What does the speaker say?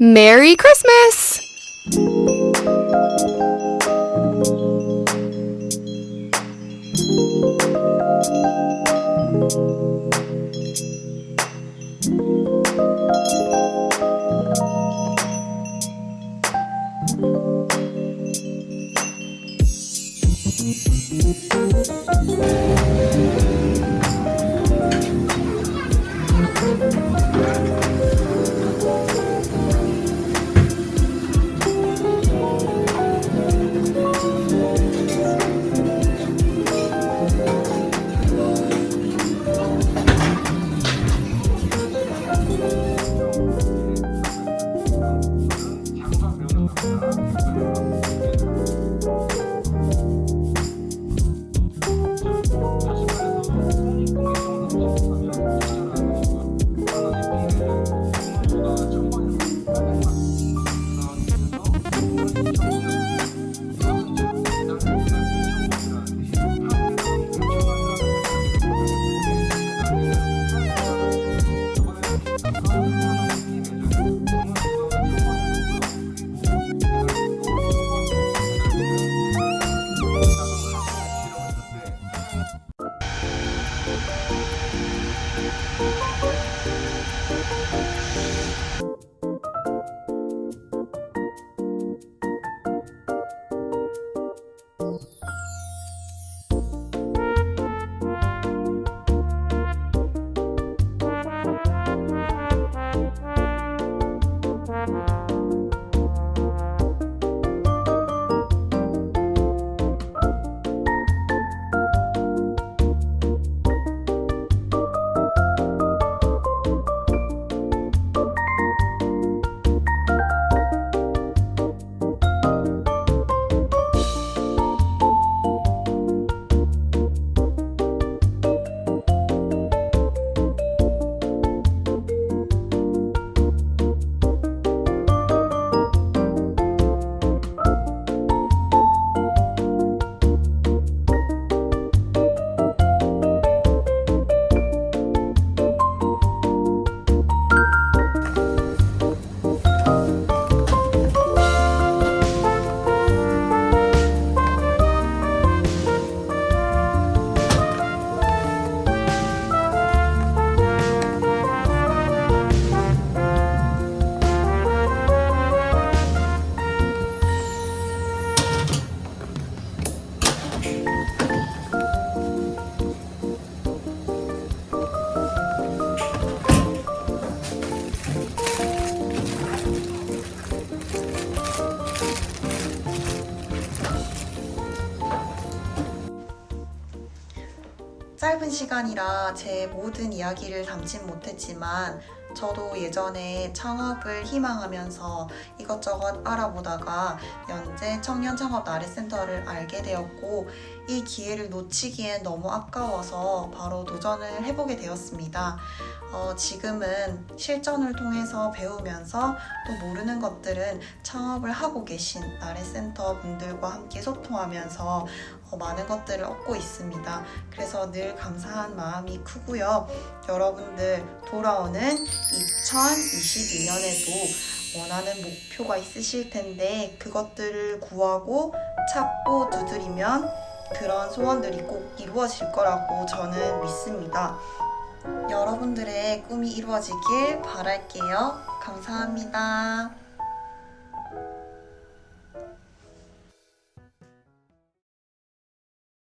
Merry Christmas! Música 짧은 시간이라 제 모든 이야기를 담진 못했지만 저도 예전에 창업을 희망하면서 이것저것 알아보다가 현재 청년 창업 나래센터를 알게 되었고 이 기회를 놓치기엔 너무 아까워서 바로 도전을 해보게 되었습니다. 어, 지금은 실전을 통해서 배우면서 또 모르는 것들은 창업을 하고 계신 나래센터 분들과 함께 소통하면서 어, 많은 것들을 얻고 있습니다. 그래서 늘 감사한 마음이 크고요. 여러분들 돌아오는 2022년에도 원하는 목표가 있으실 텐데 그것들을 구하고 찾고 두드리면 그런 소원들이 꼭 이루어질 거라고 저는 믿습니다. 여러분들의 꿈이 이루어지길 바랄게요. 감사합니다.